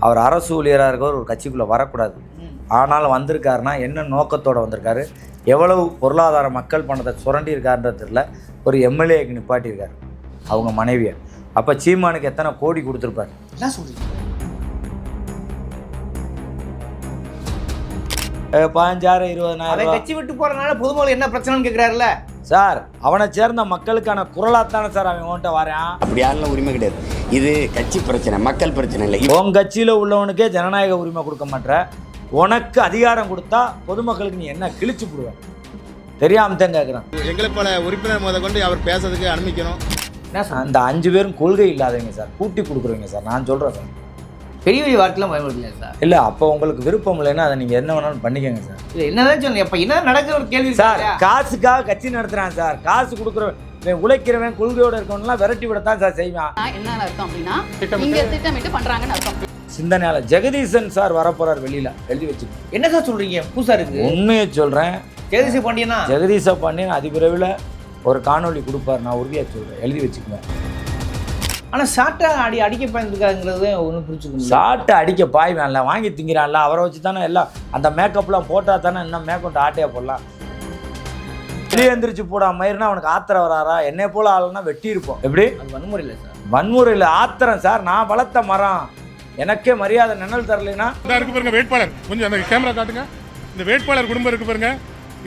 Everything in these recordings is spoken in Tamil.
அவர் அரசு ஊழியராக இருக்கவர் ஒரு கட்சிக்குள்ளே வரக்கூடாது. ஆனாலும் வந்திருக்காருன்னா என்ன நோக்கத்தோடு வந்திருக்காரு? எவ்வளவு பொருளாதார மக்கள் பணத்தை சுரண்டி இருக்காருன்றதுல ஒரு எம்எல்ஏக்கு நிப்பாட்டியிருக்காரு. அவங்க மனைவியை. அப்போ சீமானுக்கு எத்தனை கோடி கொடுத்துருப்பாரு? என்ன சொல்கிறீங்க பதினஞ்சாயிரம் இருபதனாயிரம் ரூபா. கட்சி விட்டு போறதுனால பொதுமக்கள் என்ன பிரச்சனைன்னு கேக்குறாருல்ல? சார் அவனை சேர்ந்த மக்களுக்கான குரலாத்தானே சார் அவன் உன்கிட்ட வரான்? அப்படி யாரெல்லாம் உரிமை கிடையாது. இது கட்சி பிரச்சனை மக்கள் பிரச்சனை இல்லை. உன் கட்சியில் உள்ளவனுக்கே ஜனநாயக உரிமை கொடுக்க மாட்ற. உனக்கு அதிகாரம் கொடுத்தா பொதுமக்களுக்கு நீ என்ன கிழிச்சு போடுவ? தெரியாம தான் கேட்குறான் எங்களை போல உறுப்பினர் முத கொண்டு அவர் பேசுறதுக்கு அனுமதிக்கணும். என்ன அந்த அஞ்சு பேரும் கொள்கை இல்லாதவங்க சார். கூட்டி கொடுக்குறவங்க சார். நான் சொல்கிறேன் சார். பெரிய பெரிய வார்த்தைலாம் பயன்படுத்தல சார்? இல்லை அப்போ உங்களுக்கு விருப்பம் இல்லைன்னா அதை நீங்கள் என்ன வேணாலும் பண்ணிக்கோங்க சார். இல்ல என்னதான் சொன்னீங்க அப்ப என்ன நடக்குற ஒரு கேள்வி சார் காசுக்காக கட்சி நடத்துகிறான் சார். காசு கொடுக்குறவன் இவன் உழைக்கிறவன் கொள்கையோட இருக்கவன்லாம் விரட்டி விடத்தான் சார் செய்வான். என்ன அர்த்தம் அப்படின்னா இங்க திட்டமிட்டு பண்றாங்கன்னு அர்த்தம். சிந்தனையால ஜெகதீசன் சார் வரப்போறார் வெளியில எழுதி வச்சுக்கோங்க என்ன சார் சொல்றீங்க? புதுசா இருக்கு. உண்மையை சொல்கிறேன் ஜெகதீஷ் பாண்டியனா? ஜெகதீச பாண்டியன் அதிவிரைவில் ஒரு காணொளி கொடுப்பார் நான் உறுதியாக சொல்கிறேன் எழுதி வச்சுக்குவேன். ஆனா சாட்டா அடி அடிக்க பயந்துருக்காங்கிறது ஒன்றும் புரிச்சுக்கணும் சாட்டை அடிக்க பாய்வான்ல வாங்கி திங்கிறான்ல அவரை வச்சு தானே எல்லாம் அந்த மேக்கப்லாம் போட்டால் தானே இன்னும் மேக்கப் ஆட்டையா போடலாம். வெளியே எந்திரிச்சு போடா மயிருனா அவனுக்கு ஆத்திரம் வராரா? என்னை போல ஆளுனா வெட்டி இருப்போம் எப்படி? அது வன்முறை இல்லை சார். வன்முறையில் ஆத்திரம் சார். நான் வளர்த்த மரம். எனக்கே மரியாதை நிழல் தரலைன்னா? இருக்கு பாருங்க வேட்பாளர். கொஞ்சம் அந்த கேமரா காட்டுங்க. இந்த வேட்பாளர் குடும்பம் இருக்கு பாருங்க.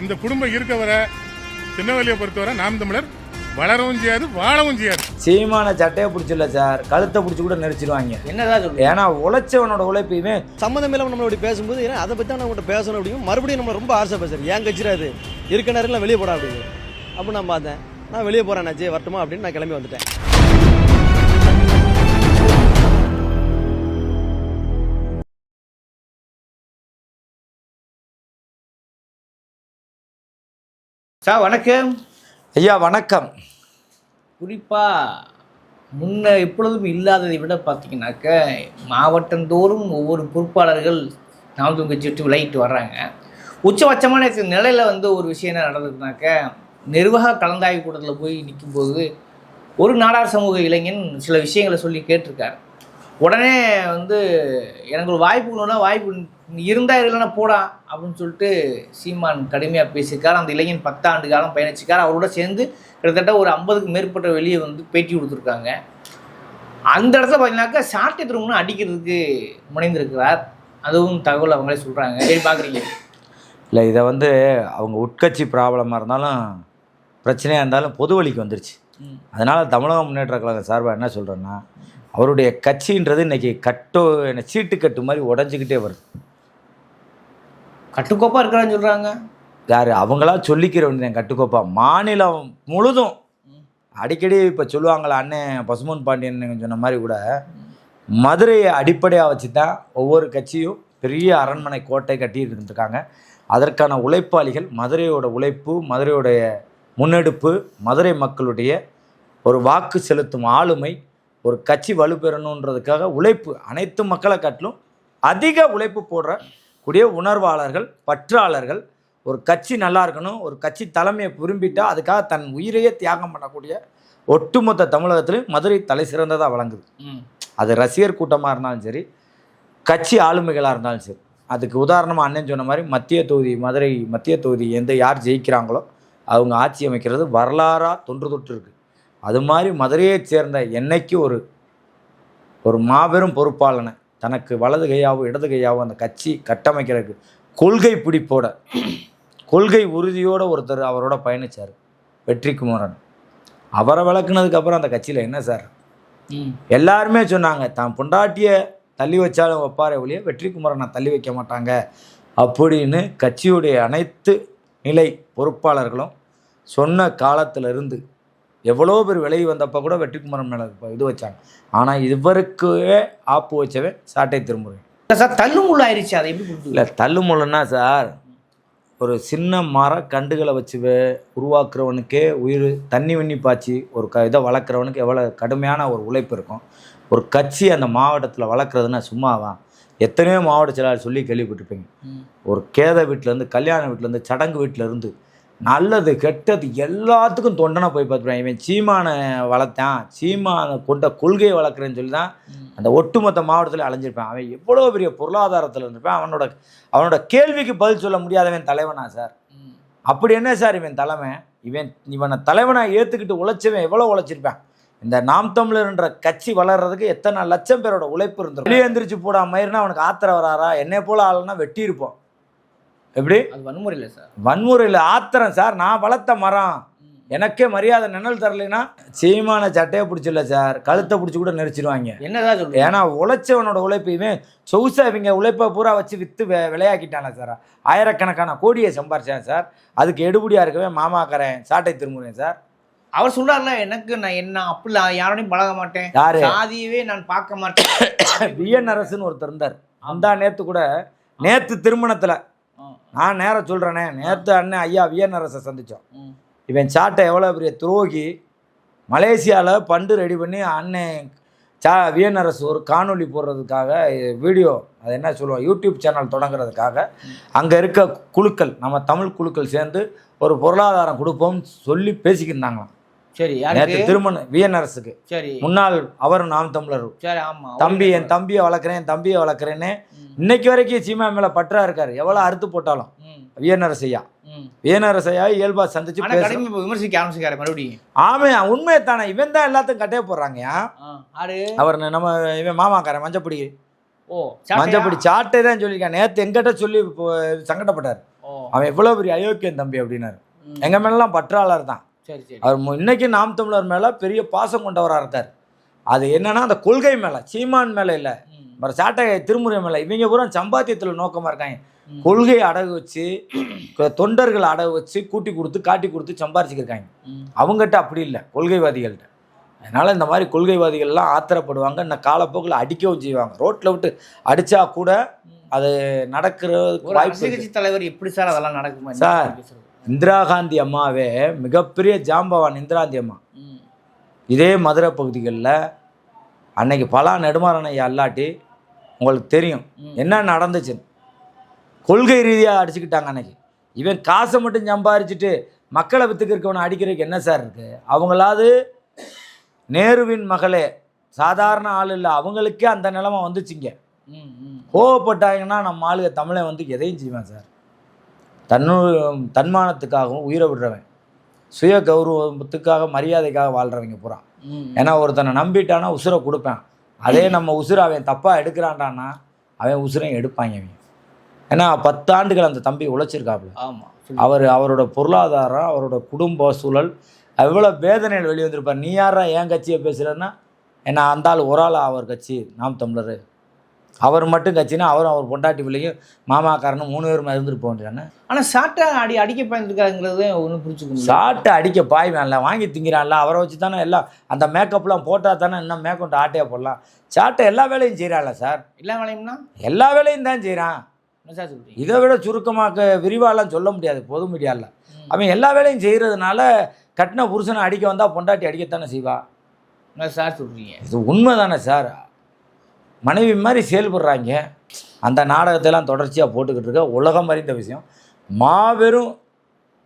இந்த குடும்பம் இருக்க வர சின்னவெளியை பொறுத்தவரை நாம் தமிழர் வளரவும் செய்யாது வாழவும் செய்யாது. சீமான சட்டையை பிடிச்சிடல சார். கழுத்தை பிடிச்சி கூட நெரிச்சிருவாங்க. என்னதான் சொல்றீங்க? ஏன்னா உழைச்சவனோட உழைப்பையுமே சம்மந்தம் இல்லாமல் நம்மளோட பேசும்போது ஏன்னா அதை பற்றி தான் நம்மகிட்ட பேசணும் அப்படியும் மறுபடியும் நம்ம ரொம்ப ஆசை பேசுறது ஏன் கட்சியில் அது இருக்க நேரத்தில் வெளியே போடா அப்படிங்க அப்போ நான் பார்த்தேன். நான் வெளியே போகிறேன் நாச்சே வரட்டுமா? அப்படின்னு நான் கிளம்பி வந்துட்டேன். சார் வணக்கம். ஐயா வணக்கம். குறிப்பா முன்ன எப்பொழுதும் இல்லாததை விட பார்த்தீங்கன்னாக்க மாவட்டந்தோறும் ஒவ்வொரு பொறுப்பாளர்கள் நாமக்கல் கட்சி விளையிட்டு வர்றாங்க. உச்சபட்சமான நிலையில் வந்து ஒரு விஷயம் என்ன நடந்ததுனாக்க நிர்வாக கலந்தாய்வு கூட்டத்தில் போய் நிற்கும்போது ஒரு நாடார் சமூக இளைஞன் சில விஷயங்களை சொல்லி கேட்டிருக்காரு. உடனே வந்து எனக்கு ஒரு வாய்ப்பு வாய்ப்பு இருந்தால் இல்லைன்னா போடா அப்படின்னு சொல்லிட்டு சீமான் கடுமையாக பேசியிருக்கார். அந்த இளைஞன் பத்தாண்டு காலம் பயணிச்சிருக்கார். அவரோட சேர்ந்து கிட்டத்தட்ட ஒரு ஐம்பதுக்கு மேற்பட்ட வெளியே வந்து பேட்டி கொடுத்துருக்காங்க. அந்த இடத்துல பார்த்தீங்கன்னாக்கா சாட்டை திரும்பணும் அடிக்கிறதுக்கு முனைந்திருக்கிறார். அதுவும் தகவல் அவங்களே சொல்கிறாங்க சரி பார்க்குறீங்க இல்லை இதை வந்து அவங்க உட்கட்சி ப்ராப்ளமாக இருந்தாலும் பிரச்சனையாக இருந்தாலும் பொது வழிக்கு வந்துருச்சு. அதனால் தமிழக முன்னேற்ற கழகம் சார்பாக என்ன சொல்கிறேன்னா அவருடைய கட்சின்றது இன்னைக்கு கட்டோ என்ன சீட்டு கட்டு மாதிரி உடஞ்சிக்கிட்டே வருது. கட்டுக்கோப்பாக இருக்கிறான்னு சொல்கிறாங்க யார்? அவங்களா சொல்லிக்கிற வேண்டியது கட்டுக்கோப்பா. மாநிலம் முழுதும் அடிக்கடி இப்போ சொல்லுவாங்களா அண்ணன் பசுமன் பாண்டியன் சொன்ன மாதிரி கூட மதுரையை அடிப்படையாக வச்சு தான் ஒவ்வொரு கட்சியும் பெரிய அரண்மனை கோட்டை கட்டிட்டு இருந்திருக்காங்க அதற்கான உழைப்பாளிகள் மதுரையோட உழைப்பு மதுரையோடைய முன்னெடுப்பு மதுரை மக்களுடைய ஒரு வாக்கு செலுத்தும் ஆளுமை ஒரு கட்சி வலுப்பெறணுன்றதுக்காக உழைப்பு அனைத்து மக்களை காட்டிலும் அதிக உழைப்பு போடுற கூடிய உணர்வாளர்கள் பற்றாளர்கள் ஒரு கட்சி நல்லா இருக்கணும் ஒரு கட்சி தலைமையை விரும்பிட்டா அதுக்காக தன் உயிரையே தியாகம் பண்ணக்கூடிய ஒட்டுமொத்த தமிழகத்திலும் மதுரை தலை சிறந்ததாக வழங்குது அது ரசிகர் கூட்டமாக இருந்தாலும் சரி கட்சி ஆளுமைகளாக இருந்தாலும் சரி. அதுக்கு உதாரணமாக அண்ணன் சொன்ன மாதிரி மத்திய தொகுதி மதுரை மத்திய தொகுதி எந்த யார் ஜெயிக்கிறாங்களோ அவங்க ஆட்சி அமைக்கிறது வரலாறாக தொன்று தொட்டு இருக்கு. அது மாதிரி மதுரையைச் சேர்ந்த என்னைக்கு ஒரு ஒரு மாபெரும் பொறுப்பாளனை தனக்கு வலது கையாவோ இடது கையாவோ அந்த கட்சி கட்டமைக்கிறதுக்கு கொள்கை பிடிப்போட கொள்கை உறுதியோட ஒருத்தர் அவரோட பயணிச்சார் வெற்றி குமரன். அவரை விளக்குனதுக்கு அப்புறம் அந்த கட்சியில் என்ன சார்? எல்லாருமே சொன்னாங்க தான் பொண்டாட்டியை தள்ளி வச்சாலும் வைப்பாரே ஒழிய வெற்றி குமரனை தள்ளி வைக்க மாட்டாங்க. அப்படின்னு கட்சியுடைய அனைத்து நிலை பொறுப்பாளர்களும் சொன்ன காலத்துல இருந்து எவ்வளோ பேர் விலகி வந்தப்போ கூட வெற்றி குமரன் மேலே இது வச்சாங்க. ஆனால் இவருக்கே ஆப்பு வச்சவன் சாட்டை திருமுறை. சார் தள்ளுமுள்ள ஆயிடுச்சு அதை எப்படி இல்லை தள்ளுமுள்ளன்னா சார் ஒரு சின்ன மர கண்டுகளை வச்சு உருவாக்குறவனுக்கே உயிர் தண்ணி வண்ணி பாய்ச்சி ஒரு க இதை வளர்க்குறவனுக்கு எவ்வளோ கடுமையான ஒரு உழைப்பு இருக்கும். ஒரு கட்சி அந்த மாவட்டத்தில் வளர்க்குறதுன்னா சும்மாவா? எத்தனையோ மாவட்ட செயலாளர் சொல்லி கேள்விப்பட்டிருப்பீங்க. ஒரு கேத வீட்டிலேருந்து கல்யாண வீட்டிலேருந்து சடங்கு வீட்டிலேருந்து நல்லது கெட்டது எல்லாத்துக்கும் தொண்டனை போய் பார்த்துருவேன் இவன் சீமானை வளர்த்தான். சீமானை கொண்ட கொள்கையை வளர்க்குறேன்னு சொல்லி தான் அந்த ஒட்டுமொத்த மாவட்டத்தில் அலைஞ்சிருப்பேன். அவன் எவ்வளோ பெரிய பொருளாதாரத்தில் இருந்திருப்பான். அவனோட அவனோட கேள்விக்கு பதில் சொல்ல முடியாதவன் தலைவனா சார். அப்படி என்ன சார் இவன் தலைமை? இவன் இவனை தலைவனாக ஏற்றுக்கிட்டு உழைச்சவன் எவ்வளோ உழைச்சிருப்பான்? இந்த நாம் தமிழர்ன்ற கட்சி வளர்றதுக்கு எத்தனை லட்சம் பேரோட உழைப்பு இருந்திருக்கும்? வெளியே எந்திரிச்சு போடா மயிருனா அவனுக்கு ஆத்திரம் வராரா? என்னை போல ஆளுனா வெட்டி இருப்போம் எப்படி? அது வன்முறை இல்லை சார். வன்முறையில் ஆத்திரம் சார். நான் வளர்த்த மரம். எனக்கே மரியாதை நிழல் தரலைன்னா சீமான சட்டையை பிடிச்சில்ல சார். கழுத்தை பிடிச்சி கூட நெரிச்சிருவாங்க. என்னதான் சொல்றீங்க? ஏன்னா உழைச்சவனோட உழைப்பு இவன் சொகுசா இவங்க உழைப்பை பூரா வச்சு விற்று வே விளையாக்கிட்டானே சார். ஆயிரக்கணக்கான கோடியை சம்பாரிச்சேன் சார். அதுக்கு எடுபடியாக இருக்கவே மாமாக்கறேன் சாட்டை திரும்புறேன் சார். அவர் சொல்றாருல எனக்கு நான் என்ன அப்படி நான் யாரோடையும் பழக மாட்டேன். சாதியவே நான் பார்க்க மாட்டேன். விஎன் அரசுன்னு ஒருத்தர் இருந்தார். அந்த நேற்று கூட நேற்று திருமணத்தில். நான் நேரம் சொல்கிறேனே நேற்று அண்ணன் ஐயா விஎன் அரசை சந்தித்தோம். இவன் சாட்டை எவ்வளோ பெரிய துரோகி. மலேசியாவில் பண்டு ரெடி பண்ணி அண்ணன் சா விஎன் அரசு ஒரு காணொளி போடுறதுக்காக வீடியோ அது என்ன சொல்லுவோம் யூடியூப் சேனல் தொடங்குறதுக்காக அங்கே இருக்க குழுக்கள் நம்ம தமிழ் குழுக்கள் சேர்ந்து ஒரு பொருளாதாரம் கொடுப்போம்னு சொல்லி பேசிக்கிருந்தாங்களாம் சரி நேற்று திருமணம் விஎன் அரசுக்கு சரி. முன்னாள் அவரும் நாம் தமிழர் சரி ஆமா தம்பி என் தம்பியை வளர்க்குறேன் என் தம்பியை வளர்க்குறேன்னு இன்னைக்கு வரைக்கும் சீமா மேலே பற்றா இருக்காரு. எவ்வளோ அறுத்து போட்டாலும். வியனரசையா ம். வியனரசையா இயல்பா சந்திச்சு விமர்சிக்க ஆரம்பிச்சுக்காரு மறுபடியும். ஆமையா உண்மையை தானே. இவன் தான் எல்லாத்தையும் கட்டைய போடுறாங்கயா அவர் நம்ம இவன் மாமாக்காரன் மஞ்சப்படி. ஓ? மஞ்சப்படி சாட்டை தான் சொல்லியிருக்கான் நேற்று எங்கிட்ட சொல்லி சங்கடப்பட்டார். அவன் எவ்வளோ பெரிய அயோக்கியன் தம்பி அப்படின்னாரு. எங்க மேலாம் பற்றாளர் தான். சரி சரி. அவர் இன்னைக்கு நாம் தமிழர் மேல பெரிய பாசம் கொண்டவராக இருக்கார் அது என்னன்னா அந்த கொள்கை மேல சீமான் மேல இல்ல. அப்புறம் சாட்டை திருமுறை மேல இவங்க பூரா சம்பாத்தியத்தில் நோக்கமா இருக்காங்க. கொள்கையை அடகு வச்சு தொண்டர்களை அடகு வச்சு கூட்டி கொடுத்து காட்டி கொடுத்து சம்பாரிச்சுக்கிருக்காங்க. அவங்ககிட்ட அப்படி இல்லை கொள்கைவாதிகள்கிட்ட. அதனால இந்த மாதிரி கொள்கைவாதிகள்லாம் ஆத்திரப்படுவாங்க இந்த காலப்போக்கில் அடிக்கவும் செய்வாங்க. ரோட்டில் விட்டு அடிச்சா கூட அது நடக்கிறதுக்கு ஒரு வாய்ப்பு தலைவர் எப்படி சார் அதெல்லாம் நடக்குமா? சார். இந்திரா காந்தி அம்மாவே மிகப்பெரிய ஜாம்பவான் இந்திராந்தி அம்மா. இதே மதுரை பகுதிகளில் அன்னைக்கு பலா நெடுமாறன் ஐயா அல்லாட்டி உங்களுக்கு தெரியும். என்ன நடந்துச்சுன்னு கொள்கை ரீதியாக அடிச்சுக்கிட்டாங்க அன்னைக்கு. இவன் காசை மட்டும் சம்பாரிச்சிட்டு மக்களை வித்துக்கு இருக்கவனை அடிக்கிறதுக்கு என்ன சார் இருக்கு? அவங்களாவது நேருவின் மகளே. சாதாரண ஆள் இல்லை. அவங்களுக்கே அந்த நிலைமை வந்துச்சுங்க. கோவப்பட்டாங்கன்னா நம்ம ஆளுக தமிழன் வந்து எதையும் செய்வான் சார். தன்னு தன்மானத்துக்காகவும் உயிரை விடுறவன். சுய கௌரவத்துக்காக மரியாதைக்காக வாழ்கிறவங்க பூரா. ஏன்னா ஒருத்தனை நம்பிட்டானா உசுரை கொடுப்பேன். அதே நம்ம உசுரை அவன் தப்பாக எடுக்கிறான்டான்னா அவன் உசுரையும் எடுப்பாங்க அவன் ஏன்னா பத்தாண்டுகள் அந்த தம்பி உழைச்சிருக்காப்புல. ஆமா. சொல்லு. அவர் அவரோட பொருளாதாரம் அவரோட குடும்ப சூழல் எவ்வளோ வேதனையில் வெளியே வந்திருப்பார் நீ யாரா என் கட்சியை பேசுகிறேன்னா என்ன அந்த ஆள் ஒரு ஆள்? அவர் கட்சி நாம் தமிழர். அவர் மட்டும் கட்சினா அவரும் அவர் பொண்டாட்டி பிள்ளையும் மாமாக்காரனும் மூணு பேரும் இருந்துட்டு போக வேண்டியதானே ஆனா சாட்டை அடி அடிக்க பயந்துருக்காங்கிறது ஒன்றும் புரிச்சுக்கணும் சாட்டை அடிக்க பாய் வேணல வாங்கி திங்கிறான்ல அவரை வச்சு தானே எல்லாம் அந்த மேக்கப்லாம் போட்டால் தானே இன்னும் மேக்கப் ஆட்டையாக போடலாம். சாட்டை எல்லா வேலையும் செய்கிறான்ல சார். எல்லா வேலையும்னா? எல்லா வேலையும் தான் செய்கிறான் என்ன சார் சொல்றீங்க? இதை விட சுருக்கமாக விரிவாலாம் சொல்ல முடியாது பொது மீடியாவில் அவன் எல்லா வேலையும் செய்கிறதுனால கட்டின புருஷனை அடிக்க வந்தால் பொண்டாட்டி அடிக்கத்தானே செய்வா? சார் சொல்றீங்க? இது உண்மை தானே சார்? மனைவி மாதிரி செயல்படுறாங்க அந்த நாடகத்தைலாம் தொடர்ச்சியாக போட்டுக்கிட்டு இருக்க உலகம் அறிந்த விஷயம். மாபெரும்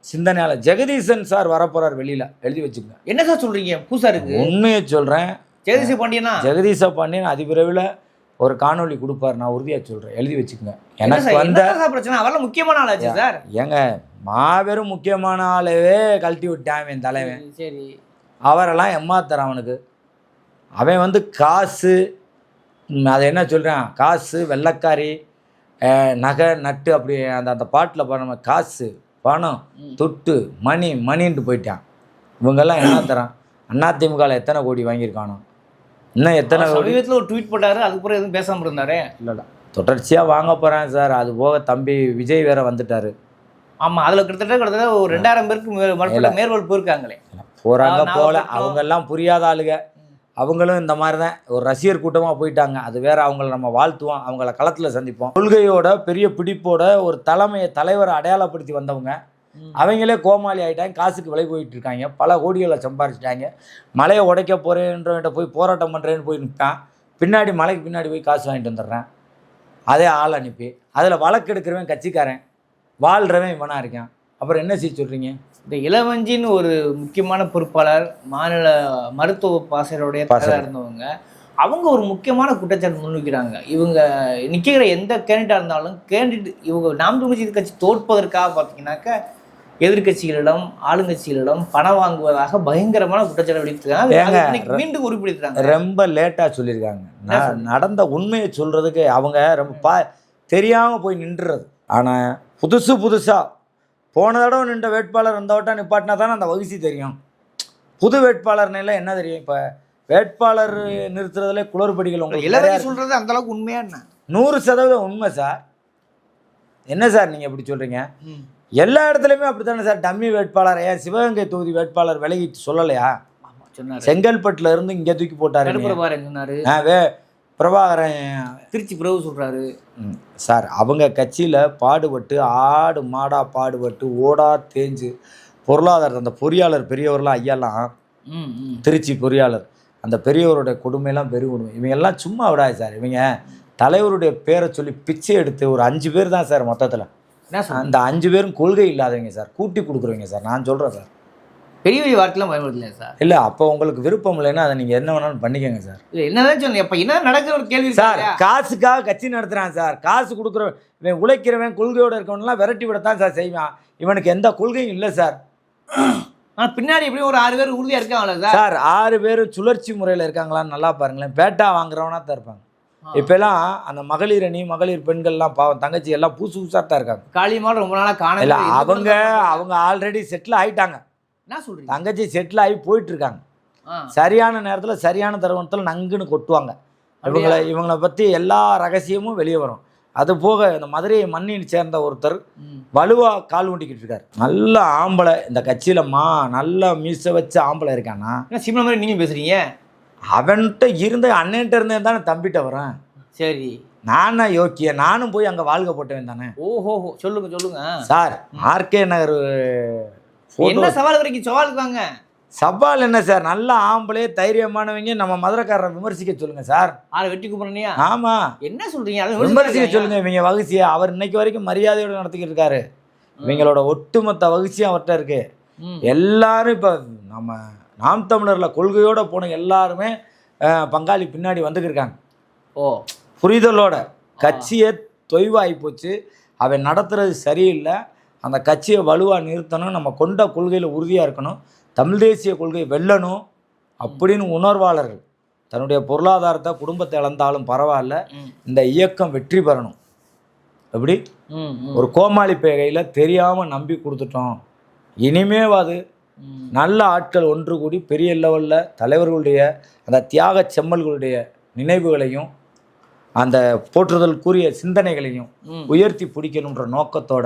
சிந்தனையாளர் ஜெகதீசன் சார் வரப்போறார் வெளியில். எழுதி வச்சுக்கோங்க. என்ன சார் சொல்றீங்க? புதுசா இருக்கு உண்மையை சொல்கிறேன் ஜெகதீச பாண்டியனா? ஜெகதீச பாண்டியன் அதிவிரைவில் ஒரு காணொளி கொடுப்பார். நான் உறுதியாக சொல்கிறேன் எழுதி வச்சுக்கோங்க. என்ன எனக்கு வந்த பிரச்சனை? அவரெல்லாம் முக்கியமான ஆளாச்சு சார்? ஏங்க மாபெரும் முக்கியமான ஆளவே கழட்டி விட்டான் என் தலைவன். சரி, அவரெல்லாம் எம்மாத்தர் அவனுக்கு. அவன் வந்து காசு அதை என்ன சொல்கிறான் காசு வெள்ளக்காரி நகை நட்டு அப்படி அந்த அந்த பாட்டில் பண்ண காசு பணம். துட்டு மணி மணின்ட்டு போயிட்டான். இவங்கெல்லாம் என்ன தரான்? அதிமுகவில் எத்தனை கோடி வாங்கியிருக்கானோ? இன்னும் எத்தனை சமீபத்துல ஒரு ட்வீட் போட்டாரு அதுக்கப்புறம் எதுவும் பேசாம இருந்தாரு? இல்லைடா தொடர்ச்சியாக வாங்க போகிறேன் சார். அது போக தம்பி விஜய் வேற வந்துட்டாரு. ஆமா அதுல கிட்டத்தட்ட கிட்டத்தட்ட ஒரு ரெண்டாயிரம் பேருக்கு மேற்பட்ட மேற்கொள் போயிருக்காங்க போகிறாங்க போகல அவங்கெல்லாம் புரியாத ஆளுங்க. அவங்களும் இந்த மாதிரி தான் ஒரு ரசிகர் கூட்டமாக போயிட்டாங்க. அது வேற அவங்கள நம்ம வாழ்த்துவோம். அவங்கள களத்தில் சந்திப்போம். கொள்கையோட பெரிய பிடிப்போட ஒரு தலைமையை தலைவரை அடையாளப்படுத்தி வந்தவங்க. அவங்களே கோமாளி ஆயிட்டாங்க. காசுக்கு விலை போயிட்டு இருக்காங்க. பல கோடிகளை சம்பாரிச்சிட்டாங்க. மலையை உடைக்க போகிறேன்றவன்ட்ட போய் போராட்டம் பண்ணுறேன்னு போய் நிற்பான் பின்னாடி மலைக்கு பின்னாடி போய் காசு வாங்கிட்டு வந்துடுறேன். அதே ஆள் அனுப்பி. அதில் வழக்கு எடுக்கிறவன் கட்சிக்காரன். வாழ்கிறவன் இவனாக இருக்கான். அப்புறம் என்ன செய்ய சொல்கிறீங்க இந்த இளவஞ்சின்னு ஒரு முக்கியமான பொறுப்பாளர் மாநில மருத்துவ பாசறையுடைய தலைவராக. இருந்தவங்க அவங்க ஒரு முக்கியமான குற்றச்சாட்டு முன்வைக்கிறாங்க. இவங்க நிற்கிற எந்த கேண்டிடேட்டாக இருந்தாலும் கேண்டிடேட் இவங்க நாம் தமிழ் கட்சி தோற்பதற்காக பார்த்தீங்கன்னாக்க எதிர்க்கட்சிகளிடம் ஆளுங்கட்சிகளிடம் பணம் வாங்குவதாக பயங்கரமான குற்றச்சாட்டு வெளியிட்டிருக்காங்க. மீண்டும் உறுப்பிடுறாங்க ரொம்ப லேட்டாக சொல்லியிருக்காங்க? நடந்த உண்மையை சொல்கிறதுக்கு அவங்க ரொம்ப பா தெரியாமல் போய் நின்றுறது. ஆனால் புதுசு புதுசாக போன தடவை நின்ற வேட்பாளர் இந்த வட்டம் நிப்பாட்டினா தானே அந்த வகுசி தெரியும். புது வேட்பாளர்னால என்ன தெரியும்? இப்போ வேட்பாளர் நிறுத்துறதுல குளறுபடிகள் உங்களுக்கு நிறையா இளவஞ்சி இருக்கு. சொல்றது அந்த அளவுக்கு உண்மையா என்ன? நூறு சதவீதம் உண்மை சார். என்ன சார் நீங்கள் இப்படி சொல்கிறீங்க எல்லா இடத்துலையுமே அப்படி தானே சார் டம்மி வேட்பாளர் ஏன் சிவகங்கை தொகுதி வேட்பாளர் விலகிட்டு சொல்லலையா? செங்கல்பட்டுல இருந்து இங்கே தூக்கி போட்டாரு சொன்னாரு. பிரபாகரன் திருச்சி பிரபு சொல்றாரு. ம், சார் அவங்க கட்சியில் பாடுபட்டு ஆடு மாடா பாடுபட்டு ஓடா தேஞ்சு பொருளாதார அந்த பொறியாளர் பெரியவர்லாம் ஐயாலாம் திருச்சி பொறியாளர் அந்த பெரியவருடைய கொடுமையெல்லாம் பெரிய கொடுமை. இவங்க எல்லாம் சும்மா விடாது சார். இவங்க தலைவருடைய பேரை சொல்லி பிச்சை எடுத்து ஒரு அஞ்சு பேர் தான் சார் மொத்தத்தில். அந்த அஞ்சு பேரும் கொள்கை இல்லாதவங்க சார். கூட்டி கொடுக்குறவங்க சார். நான் சொல்கிறேன் சார். பெரிய பெரிய வார்த்தைலாம் பயன்படுத்தலையா சார்? இல்லை அப்போ உங்களுக்கு விருப்பம் இல்லைன்னா அதை நீங்கள் என்ன வேணாலும் பண்ணிக்கோங்க சார். இல்ல என்னதான் சொன்னீங்க அப்ப என்ன நடக்கிற ஒரு கேள்வி சார்? காசுக்காக கட்சி நடத்துறான் சார். காசு கொடுக்குறவன் இவன் உழைக்கிறவன் கொள்கையோட இருக்கவன்லாம் விரட்டி விடத்தான் சார் செய்வான். இவனுக்கு எந்த கொள்கையும் இல்லை சார். ஆனா பின்னாடி எப்படியும் ஒரு ஆறு பேர் உறுதியா இருக்காங்களா சார்? சார் ஆறு பேர் சுழற்சி முறையில் இருக்காங்களான்னு நல்லா பாருங்களேன். பேட்டா வாங்குறவனா தான் இருப்பாங்க. இப்பெல்லாம் அந்த மகளிர் அணி மகளிர் பெண்கள்லாம் பாவம் தங்கச்சி எல்லாம் புதுசு புதுசாக தான் இருக்காங்க. காளியம்மாள் ரொம்ப நாளா காண இல்லை அவங்க அவங்க ஆல்ரெடி செட்டில் ஆயிட்டாங்க. என்ன சொல்றீங்க? தங்கச்சி செட்டில் ஆகி போயிட்டு இருக்காங்க. சரியான நேரத்தில் சரியான தருணத்தில் நங்குன்னு கொட்டுவாங்க. இவங்களை இவங்களை பற்றி எல்லா ரகசியமும் வெளியே வரும். அது போக இந்த மதுரையை மண்ணில் சேர்ந்த ஒருத்தர் ம். வலுவா கால் ஊண்டிக்கிட்டு இருக்காரு. நல்ல ஆம்பளை. இந்த கட்சியில மா நல்ல மீச வச்ச ஆம்பளை இருக்கானா? சிம்ல மாதிரி நீங்க பேசுறீங்க? அவன்கிட்ட இருந்த அண்ணன்ட்ட இருந்தே தானே தம்பிட்ட வரேன் சரி. நானா யோக்கிய. நானும் போய் அங்க வாழ்க போட்டவன் தானே. ஓஹோ சொல்லுங்க சொல்லுங்க. சார் ஆர்கே நகர் என்ன சவால் வரைக்கும் சவாலுக்கு வாங்க? சவால் என்ன சார்? நல்ல ஆம்பளை தைரியமானவங்க நம்ம மதுரைக்காரரை விமர்சிக்க சொல்லுங்க சார். ஆளை வெட்டி கூப்பிடுறீங்க ஆமா. என்ன சொல்றீங்க? அதை விமர்சிக்க சொல்லுங்க இவங்க வகுசியை. அவர் இன்னைக்கு வரைக்கும் மரியாதையோட நடத்திக்கிட்டு இருக்காரு. இவங்களோட ஒட்டுமொத்த வகுசியும் அவர்கிட்ட இருக்கு. எல்லாரும் இப்போ நம்ம நாம் தமிழரில் கொள்கையோட போன எல்லாருமே பங்காளி பின்னாடி வந்துக்கிட்டு இருக்காங்க. ஓ. புரிதலோட. கட்சியை தொய்வாகி போச்சு. அவன் நடத்துறது சரியில்லை. அந்த கட்சியை வலுவாக நிறுத்தணும் நம்ம கொண்ட கொள்கையில் உறுதியாக இருக்கணும் தமிழ் தேசிய கொள்கை வெல்லணும் அப்படின்னு உணர்வாளர்கள். தன்னுடைய பொருளாதாரத்தை குடும்பத்தை இழந்தாலும் பரவாயில்ல. இந்த இயக்கம் வெற்றி பெறணும். எப்படி? ஒரு கோமாளி பேகையில் தெரியாமல் நம்பி கொடுத்துட்டோம். இனிமேவாது ம். நல்ல ஆட்கள் ஒன்று கூடி பெரிய லெவலில் தலைவர்களுடைய அந்த தியாக செம்மல்களுடைய நினைவுகளையும் அந்த போற்றுதலுக்குரிய சிந்தனைகளையும். உயர்த்தி பிடிக்கணுன்ற நோக்கத்தோட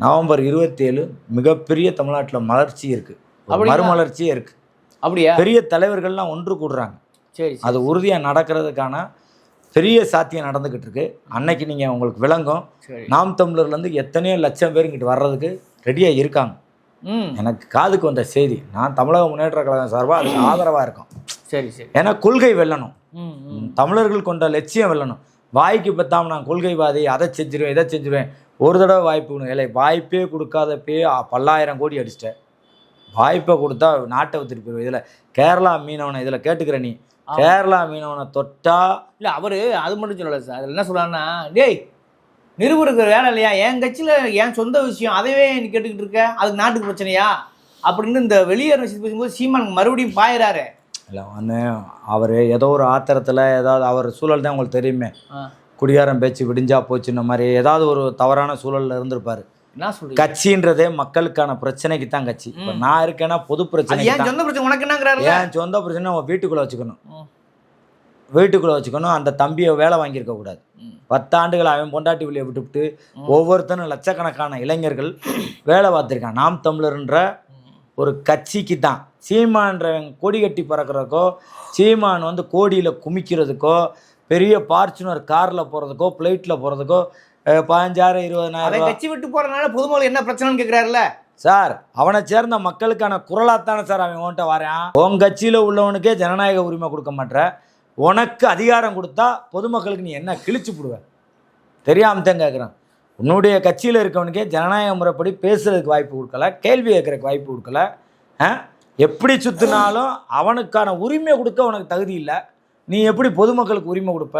நவம்பர் இருபத்தேழு மிகப்பெரிய தமிழ்நாட்டில் மலர்ச்சி இருக்குது? மறுமலர்ச்சியே இருக்குது அப்படியா? பெரிய தலைவர்கள்லாம் ஒன்று கூடுறாங்க. சரி அது உறுதியாக நடக்கிறதுக்கான பெரிய சாத்தியம் நடந்துக்கிட்டு இருக்கு. அன்னைக்கு நீங்கள் உங்களுக்கு விளங்கும். நாம் தமிழர்லேருந்து எத்தனையோ லட்சம் பேர் இங்கிட்டு வர்றதுக்கு ரெடியாக இருக்காங்க. ம். எனக்கு காதுக்கு வந்த செய்தி நான் தமிழக முன்னேற்ற கழகம் சார்பாக அதுக்கு ஆதரவாக இருக்கும். சரி சரி. ஏன்னா கொள்கை வெல்லணும். தமிழர்கள் கொண்ட லட்சியம் வெல்லணும். வாய்க்கு பத்தாம நான் கொள்கைவாதி அதை செஞ்சிருவேன் இதை செஞ்சிருவேன். ஒரு தடவை வாய்ப்பு கொடுங்க. இல்லை வாய்ப்பே கொடுக்காதப்பே பல்லாயிரம் கோடி அடிச்சிட்டேன். வாய்ப்பை கொடுத்தா நாட்டை வித்துட்டு போயிடுவேன். இதில் கேரளா மீனவனை இதில் கேட்டுக்கிற நீ. கேரளா மீனவனை தொட்டா இல்ல அவரு அது மட்டும் சொல்லல சார். அதில் என்ன சொல்றாருன்னா டேய் நிருபருக்கு வேலை இல்லையா? என் கட்சியில என் சொந்த விஷயம் அதவே நீ கேட்டுக்கிட்டு இருக்க. அதுக்கு நாட்டுக்கு பிரச்சனையா? அப்படின்னு இந்த வெளியேற விஷயத்தை பேசும்போது சீமான் மறுபடியும் பாயிறாரு. இல்லை ஒன்று அவர் ஏதோ ஒரு ஆத்திரத்தில் ஏதாவது அவர் சூழல் தான் உங்களுக்கு தெரியுமே. குடிகாரம் பேச்சு விடிஞ்சா போச்சுன்ன மாதிரி ஏதாவது ஒரு தவறான சூழல்ல இருந்திருப்பாரு. என்ன சொல்றீங்க? கட்சின்றதே மக்களுக்கான பிரச்சனைக்கு தான் கட்சி. இப்போ. நான் இருக்கேன்னா பொது அது பிரச்சனைக்கு ஏன் சொந்த பிரச்சனை? உனக்கு என்னங்கிறாரு என் சொந்த பிரச்சனை அவன் வீட்டுக்குள்ளே வச்சுக்கணும். வீட்டுக்குள்ளே வச்சுக்கணும். அந்த தம்பியை வேலை வாங்கியிருக்க கூடாது. பத்தாண்டுகள் அவன் பொண்டாட்டி வெளியே விட்டுவிட்டு. ஒவ்வொருத்தனும் லட்சக்கணக்கான இளைஞர்கள் வேலை பார்த்துருக்கான். நாம் தமிழர்ன்ற ஒரு கட்சிக்கு தான் சீமான்றவன் கொடி கட்டி பறக்கிறதுக்கோ சீமான் வந்து கோடியில் குமிக்கிறதுக்கோ பெரிய பார்ச்சுனர் காரில் போகிறதுக்கோ ஃப்ளைட்டில் போகிறதுக்கோ பதினஞ்சாயிரம் இருபதனாயிரம் ரூபா. கட்சி விட்டு போறதுனால பொதுமக்கள் என்ன பிரச்சனைன்னு கேக்குறாருல்ல? சார் அவனை சேர்ந்த மக்களுக்கான குரலாத்தானே சார் அவன் உன்கிட்ட வரான்? உன் கட்சியில் உள்ளவனுக்கே ஜனநாயக உரிமை கொடுக்க மாட்ற உனக்கு அதிகாரம் கொடுத்தா பொதுமக்களுக்கு நீ என்ன கிழிச்சு போடுவ? தெரியாம தான் கேட்குறான் உன்னுடைய கட்சியில் இருக்கவனுக்கே ஜனநாயக முறைப்படி பேசுறதுக்கு வாய்ப்பு கொடுக்கல கேள்வி கேட்கறதுக்கு வாய்ப்பு கொடுக்கல. ஆ? எப்படி சுற்றினாலும் அவனுக்கான உரிமை கொடுக்க உனக்கு தகுதி இல்லை. நீ எப்படி பொதுமக்களுக்கு உரிமை கொடுப்ப?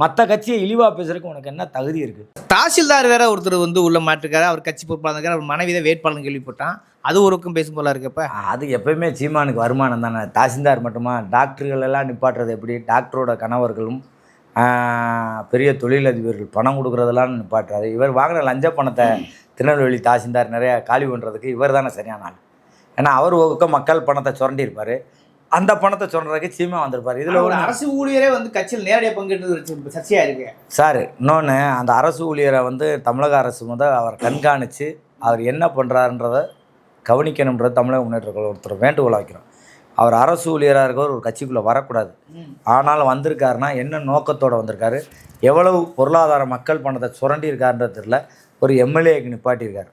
மற்ற கட்சியை இழிவாக பேசுறதுக்கு உனக்கு என்ன தகுதி இருக்குது தாசில்தார் வேற ஒருத்தர் வந்து உள்ள மாட்டிருக்காரு. அவர் கட்சி பொறுப்பாளர் அவர் மனைவி தான் வேட்பாளர் கேள்விப்பட்டான். அது ஒரு பக்கம் பேசும் போல இருக்கப்ப அது எப்பயுமே சீமானுக்கு வருமானம் தானே. தாசில்தார் மட்டுமா? டாக்டர்கள் எல்லாம் நிப்பாட்டுறது எப்படி? டாக்டரோட கணவர்களும் பெரிய தொழிலதிபர்கள் பணம் கொடுக்குறதெல்லாம் நிப்பாட்டுறாரு. இவர் வாங்கின லஞ்ச பணத்தை திருநெல்வேலி தாசில்தார் நிறைய காலி பண்ணுறதுக்கு இவர் தானே சரியான ஆள். ஏன்னா அவர் ஒரு பக்கம் மக்கள் பணத்தை சுரண்டியிருப்பார். அந்த பணத்தை சுரண்டுறதுக்கு சீமா வந்திருப்பார். இதில் ஒரு அரசு ஊழியரே வந்து கட்சியில் நேரடியாக பங்கேற்று சர்ச்சையா இருக்கு. சார் இன்னொன்று அந்த அரசு ஊழியரை வந்து தமிழக அரசு முதல் அவர் கண்காணித்து அவர் என்ன பண்ணுறாருன்றதை கவனிக்கணுன்றது தமிழக முன்னேற்ற ஒருத்தர் வேண்டுகோளை வைக்கிறோம். அவர் அரசு ஊழியராக இருக்கவர் ஒரு கட்சிக்குள்ளே வரக்கூடாது. ஆனாலும் வந்திருக்காருன்னா என்ன நோக்கத்தோடு வந்திருக்காரு? எவ்வளவு பொருளாதார மக்கள் பணத்தை சுரண்டி இருக்காருன்றது தெரியல. ஒரு எம்எல்ஏக்கு நிப்பாட்டியிருக்காரு.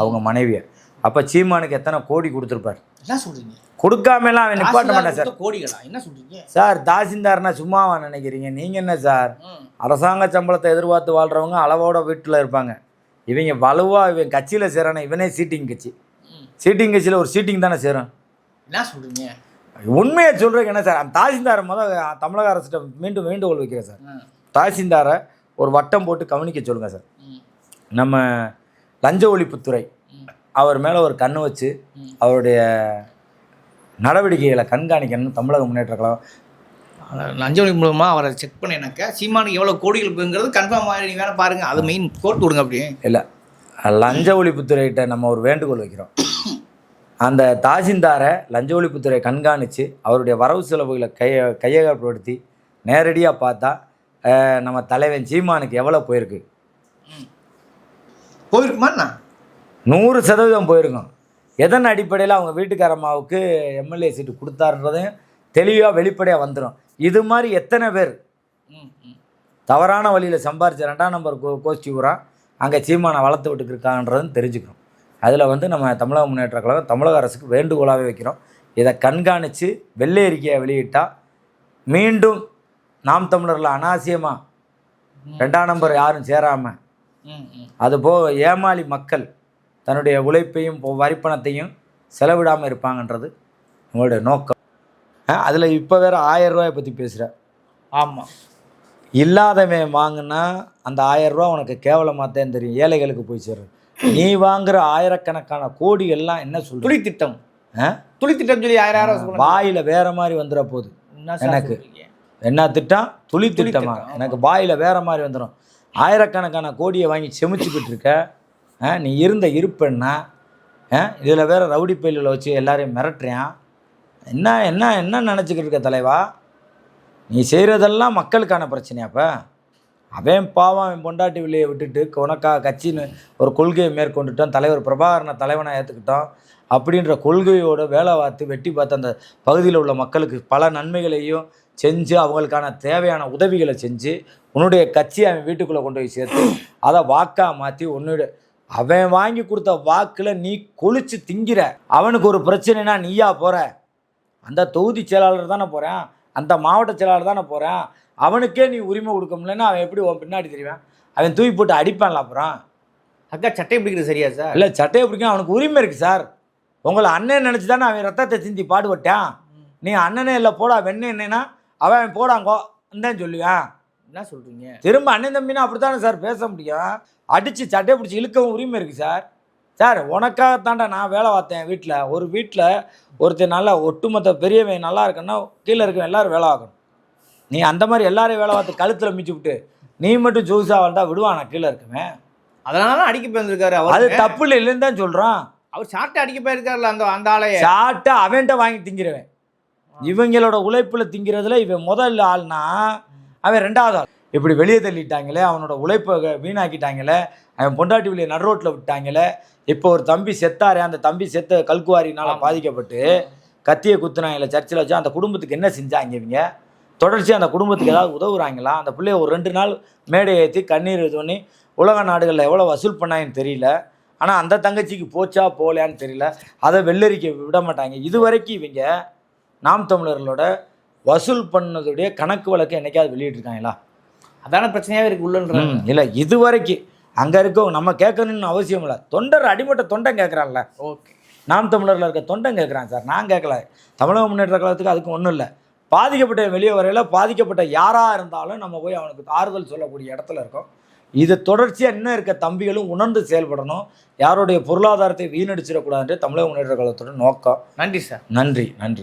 அவங்க மனைவியை. அப்போ சீமானுக்கு எத்தனை கோடி கொடுத்துருப்பார்? என்ன சொல்றீங்க? கொடுக்காமலாம் அவன் நிப்பாட்ட மாட்டேன் சார். கோடிகளா? என்ன சொல்றீங்க? சார் தாசில்தார்னா சும்மாவா நினைக்கிறீங்க? நீங்கள் என்ன சார்? அரசாங்க சம்பளத்தை எதிர்பார்த்து வாழ்கிறவங்க அளவோட வீட்டில் இருப்பாங்க. இவங்க வலுவாக இவன் கட்சியில் சேரான இவனே சீட்டிங் கட்சி. சீட்டிங் கட்சியில் ஒரு சீட்டிங் தானே சேரும். என்ன சொல்றீங்க? உண்மையை சொல்கிறதுக்கு என்ன சார்? அந்த தாசில்தாரை முதல் தமிழக அரசிட்ட மீண்டும் வேண்டுகோள் வைக்கிறேன் சார். தாசில்தாரை ஒரு வட்டம் போட்டு கவனிக்க சொல்லுங்கள் சார். நம்ம லஞ்ச ஒழிப்புத்துறை அவர் மேலே ஒரு கண்ணு வச்சு அவருடைய நடவடிக்கைகளை கண்காணிக்கணும்னு தமிழக முன்னேற்ற கழகம் லஞ்சவழி மூலமா அவரை செக் பண்ணினாக்க சீமானுக்கு எவ்வளவு கோடிகள் இருக்குங்கிறது கன்ஃபார்ம் ஆகி வேணா பாருங்க. அது மெயின் கோர்ட் விடுங்க அப்படியே. இல்லை லஞ்ச ஒழிப்புத்துறைகிட்ட நம்ம ஒரு வேண்டுகோள் வைக்கிறோம். அந்த தாசில்தாரை லஞ்ச ஒழிப்புத்துறை கண்காணித்து அவருடைய வரவு செலவுகளை கைய கையகப்படுத்தி நேரடியாக பார்த்தா நம்ம தலைவன் சீமானுக்கு எவ்வளோ போயிருக்கு? போயிருக்குமாண்ணா நூறு சதவீதம் போயிருக்கும். எதன் அடிப்படையில் அவங்க வீட்டுக்காரம்மாவுக்கு எம்எல்ஏ சீட்டு கொடுத்தாருன்றதையும் தெளிவாக வெளிப்படையாக வந்துடும் இது மாதிரி எத்தனை பேர் தவறான வழியில் சம்பாரிச்ச ரெண்டாம் நம்பர் கோ கோஷ்டி பூரா அங்கே சீமானை வளர்த்து விட்டுக்கு இருக்காங்கன்றதும் தெரிஞ்சுக்கணும். அதில் வந்து நம்ம தமிழக முன்னேற்ற கழகம் தமிழக அரசுக்கு வேண்டுகோளாகவே வைக்கிறோம். இதை கண்காணித்து வெள்ளை அறிக்கையை வெளியிட்டால் மீண்டும் நாம் தமிழரில் அனாவசியமாக ரெண்டாம் நம்பர் யாரும் சேராமல் அதுபோக ஏமாளி மக்கள் தன்னுடைய உழைப்பையும் வரிப்பணத்தையும் செலவிடாமல் இருப்பாங்கன்றது உங்களுடைய நோக்கம். அதில் இப்போ வேற ஆயிரம் ரூபாயை பற்றி பேசுகிற ஆமா. இல்லாதவன் வாங்கினா அந்த ஆயிரம் ரூபா உனக்கு கேவலமாக தான் தெரியும். ஏழைகளுக்கு போய் சேரும் நீ வாங்குற ஆயிரக்கணக்கான கோடி எல்லாம் என்ன துளி சொல்லி திட்டம் துளி திட்டம் சொல்லி ஆயிரம். வாயில வேற மாதிரி வந்துட போகுது எனக்கு. என்ன திட்டம்? துளி துளி திட்டமா. எனக்கு பாயில் வேற மாதிரி வந்துடும் ஆயிரக்கணக்கான கோடியை வாங்கி செமிச்சுக்கிட்டு இருக்க. நீ இருந்த இருப்பேன்னா இதில் வேற ரவுடி பயிலில் வச்சு எல்லாரையும் மிரட்டுறியான் என்ன என்ன என்ன நினச்சிக்கிட்டு இருக்க தலைவா? நீ செய்கிறதெல்லாம் மக்களுக்கான பிரச்சனையாப்ப அவன் பாவம் அவன் பொண்டாட்டி வெளியே விட்டுட்டு உனக்கா கட்சின்னு ஒரு கொள்கையை மேற்கொண்டுட்டோம் தலைவர் பிரபாகரனை தலைவனாக ஏற்றுக்கிட்டோம் அப்படின்ற கொள்கையோட வேலை பார்த்து வெட்டி பார்த்து அந்த பகுதியில் உள்ள மக்களுக்கு பல நன்மைகளையும் செஞ்சு அவங்களுக்கான தேவையான உதவிகளை செஞ்சு உன்னுடைய கட்சியை அவன் வீட்டுக்குள்ளே கொண்டு போய் சேர்த்து அதை வாக்காக மாற்றி உன்னுடைய அவன் வாங்கி கொடுத்த வாக்கில் நீ கொளிச்சு திங்கிற. அவனுக்கு ஒரு பிரச்சனைனா நீயா போகிற அந்த தொகுதி செயலாளர் தானே போகிறேன் அந்த மாவட்ட செயலாளர் தானே போகிறேன் அவனுக்கே நீ உரிமை கொடுக்க முடியலன்னா அவன் எப்படி உன் பின்னாடி தெரியுவான் அவன் தூக்கி போட்டு அடிப்பான்ல அப்புறம். அக்கா சட்டை பிடிக்கிறது சரியா சார் இல்லை சட்டையை பிடிக்கும் அவனுக்கு உரிமை இருக்குது சார் உங்களை அண்ணன் நினச்சி தானே அவன் ரத்தத்தை சிந்தி பாடுபட்டான். நீ அண்ணனே இல்லை போடா வெண்ணே என்னன்னா அவன் அவன் போடாங்கோ தான் சொல்லுவேன். என்ன சொல்றீங்க? திரும்ப அண்ணன் தம்பினா அப்படி தானே சார் பேச முடியும்? அடித்து சட்டையை பிடிச்சி இழுக்கவும் உரிமை இருக்குது சார். சார் உனக்காகத்தாண்டா நான் வேலை பார்த்தேன் வீட்டில். ஒரு வீட்டில் ஒருத்தர் நல்லா ஒட்டுமொத்த பெரியவன் நல்லா இருக்குன்னா கீழே இருக்கவன் எல்லாரும் வேலை பார்க்கணும். நீ அந்த மாதிரி எல்லாரையும் வேலை பார்த்து கழுத்தில் மிச்சு விட்டு நீ மட்டும் ஜூஸாக வாழ்ந்தா விடுவானா கீழே இருக்கவன். அதனால தான் அடிக்க அது அவர். தப்பு இல்லை இல்லைன்னு தான் சொல்கிறான் அவர் சாட்டை அடிக்க போயிருக்காருல்ல அந்த அந்த ஆளைய. சாட்டை அவன்கிட்ட வாங்கி திங்கிறவன். இவங்களோட உழைப்புல திங்கிறதுல இவன் முதல் ஆள்னா அவன் ரெண்டாவது ஆள். இப்படி வெளியே தள்ளிட்டாங்களே அவனோட உழைப்பை வீணாக்கிட்டாங்களே அவன் பொண்டாட்டி வெளியே நடுரோட்டில் விட்டாங்களே இப்போ ஒரு தம்பி செத்தாரே அந்த தம்பி செத்த கல்குவாரினால. பாதிக்கப்பட்டு கத்தியை குத்துனாங்களே சர்ச்சில் வச்சு அந்த குடும்பத்துக்கு என்ன செஞ்சாங்க இவங்க? தொடர்ச்சி அந்த குடும்பத்துக்கு ஏதாவது உதவுறாங்களா? அந்த பிள்ளைய ஒரு ரெண்டு நாள் மேடை ஏற்றி கண்ணீர் இது பண்ணி உலக நாடுகளில் எவ்வளோ வசூல் பண்ணாங்கன்னு தெரியல. ஆனால் அந்த தங்கச்சிக்கு போச்சா போகலையான்னு தெரியல. அதை வெள்ளரிக்க விட மாட்டாங்க. இது வரைக்கும் இவங்க நாம் தமிழர்களோட வசூல் பண்ணதுடைய கணக்கு வழக்கு என்னைக்காவது வெளியிட்டிருக்காங்களா? அதான பிரச்சனையாவே இருக்கு உள்ளன்ற. இல்லை இது வரைக்கும் அங்கே இருக்கவங்க நம்ம கேட்கணும்னு அவசியம் இல்லை. தொண்டர் அடிமட்ட தொண்டன் கேட்குறான்ல. ஓகே. நாம் தமிழரில் இருக்க தொண்டன் கேட்குறான் சார். நான் கேட்கல. தமிழக முன்னேற்ற கழகத்துக்கு அதுக்கு ஒன்றும் இல்லை. பாதிக்கப்பட்ட வெளியே வரையில் பாதிக்கப்பட்ட யாராக இருந்தாலும் நம்ம போய் அவனுக்கு ஆறுதல் சொல்லக்கூடிய இடத்துல இருக்கோம். இது தொடர்ச்சியாக இன்னும் இருக்க தம்பிகளும் உணர்ந்து செயல்படணும். யாருடைய பொருளாதாரத்தை வீணடிச்சிடக்கூடாதுன்ற தமிழக முன்னேற்ற கழகத்தோட நோக்கம். நன்றி சார். நன்றி நன்றி.